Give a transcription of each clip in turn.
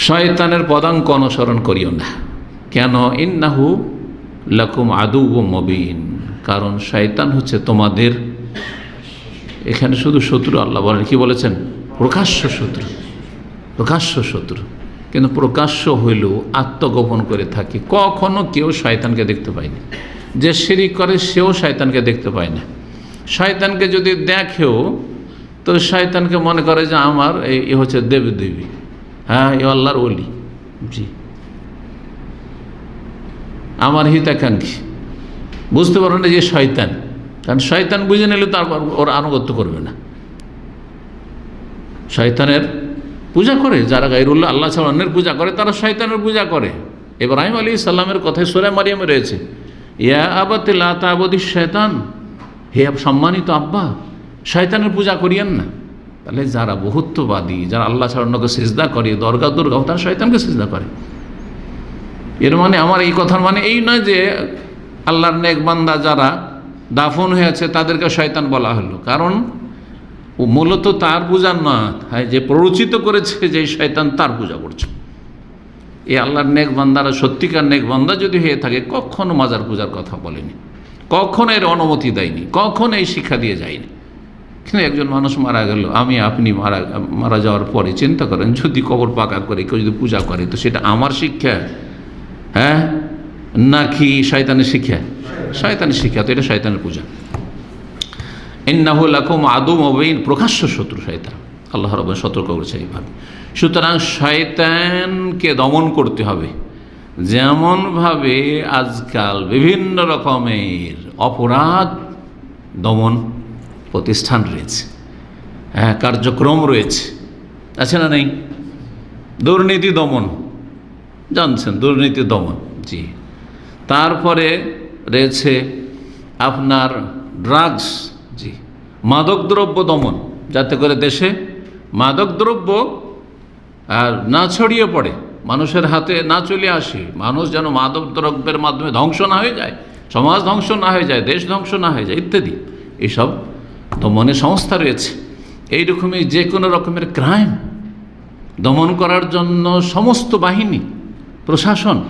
শয়তানের পদাঙ্ক অনুসরণ করিও না। কেন? ইন্নাহু লাকুম আদু মবিন। কারণ শয়তান হচ্ছে তোমাদের এখানে শুধু শত্রু, আল্লাহ বলেন, কি বলেছেন? প্রকাশ্য শত্রু প্রকাশ্য শত্রু। কিন্তু প্রকাশ্য হইলেও আত্মগোপন করে থাকে। কখনো কেউ শয়তানকে দেখতে পায়নি যে শিরিক করে, সেও শয়তানকে দেখতে পায় না। শয়তানকে যদি দেখেও, তো শয়তানকে মনে করে যে আমার এই হচ্ছে দেবী দেবী হ্যাঁ এ আল্লাহর অলি জি। আমার হিতাকাঙ্ক্ষী। বুঝতে পারো না যে শয়তান। কারণ শয়তান বুঝে নিলে তো আর ওর আনুগত্য করবে না। শয়তানের পূজা করে, যারা গাইরুল্লাহ আল্লাহ ছাড়া অন্যের পূজা করে, তারা শয়তানের পূজা করে। ইব্রাহিম আলী সাল্লামের কথায় সোরা মারিয়ামে রয়েছে। ইয়া আবাতিল্লা তাবদি শয়তান। হে সম্মানিত আব্বা, শয়তানের পূজা করিয়েন না। তাহলে যারা বহুত্ববাদী, যারা আল্লাহ ছাড়া অন্যকে সেজদা করে, দরগা দুর্গা, তারা শয়তানকে সেজদা করে। এর মানে আমার এই কথার মানে এই নয় যে আল্লাহর নেক বান্দা যারা দাফন হয়েছে, তাদেরকে শয়তান বলা হলো। কারণ ও মূলত তার পূজার না হ্যাঁ যে প্ররোচিত করেছে, যে শয়তান তার পূজা করছে। এই আল্লাহর নেক বান্দারা, সত্যিকার নেক বান্দা যদি হয়ে থাকে, কখনো মাজার পূজার কথা বলেনি। কখনো এর অনুমতি দেয়নি, কখনো এই শিক্ষা দিয়ে যায়নি। কিন্তু একজন মানুষ মারা গেল, আমি, আপনি মারা মারা যাওয়ার পরে চিন্তা করেন, যদি কবর পাকা করে, কেউ যদি পূজা করে, তো সেটা আমার শিক্ষা। হ্যাঁ? নাকি শয়তানের শিক্ষা? শয়তানের শিক্ষা, তো এটা শয়তানের পূজা। ইন্নাহুল আকুম আদম অবৈন প্রকাশ্য শত্রু শয়তান। আল্লাহ রব সতর্ক করেছে এইভাবে। সুতরাং শয়তানকে দমন করতে হবে। যেমনভাবে আজকাল বিভিন্ন রকমের অপরাধ দমন প্রতিষ্ঠান রয়েছে। হ্যাঁ কার্যক্রম রয়েছে। আছে না নেই? দুর্নীতি দমন। জানছেন, দুর্নীতি দমন, জি। তারপরে রয়েছে আপনার ড্রাগস জি। মাদকদ্রব্য দমন, যাতে করে দেশে মাদকদ্রব্য, আর না ছড়িয়ে পড়ে, মানুষের হাতে না চলে আসে। মানুষ যেন মাদক দ্রব্যের মাধ্যমে ধ্বংস না হয়ে যায়, সমাজ ধ্বংস না হয়ে যায়, দেশ ধ্বংস না হয়ে যায়, ইত্যাদি। এইসব মনে সংস্থা রয়েছে। এইরকমই যে কোনো রকমের ক্রাইম দমন করার জন্য সমস্ত বাহিনী, প্রশাসন,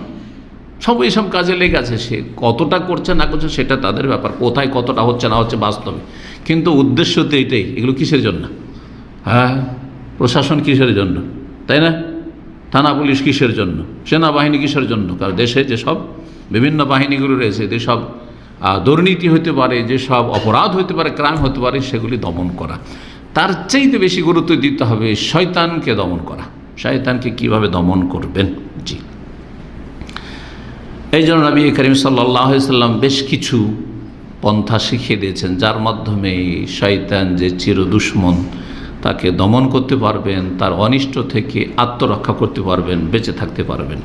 সব এইসব কাজে লেগে আছে। সে কতটা করছে না করছে সেটা তাদের ব্যাপার। কোথায় কতটা হচ্ছে না হচ্ছে বাস্তবে। কিন্তু উদ্দেশ্য তো এইটাই এগুলো কিসের জন্য? হ্যাঁ প্রশাসন কিসের জন্য? তাই না? থানা পুলিশ কিসের জন্য? সেনাবাহিনী কিসের জন্য? কারণ দেশে যেসব বিভিন্ন বাহিনীগুলো রয়েছে, যেসব দুর্নীতি হতে পারে, যেসব অপরাধ হতে পারে, ক্রাইম হতে পারে, সেগুলি দমন করা। তার চাইতে বেশি গুরুত্ব দিতে হবে শয়তানকে দমন করা। শয়তানকে কীভাবে দমন করবেন? জি। এই জন্য নবী করিম সাল্লাম বেশ কিছু পন্থা শিখিয়ে দিয়েছেন, যার মাধ্যমে শয়তান যে চির দুশ্মন, তাকে দমন করতে পারবেন, তার অনিষ্ট থেকে আত্মরক্ষা করতে পারবেন, বেঁচে থাকতে পারবেন।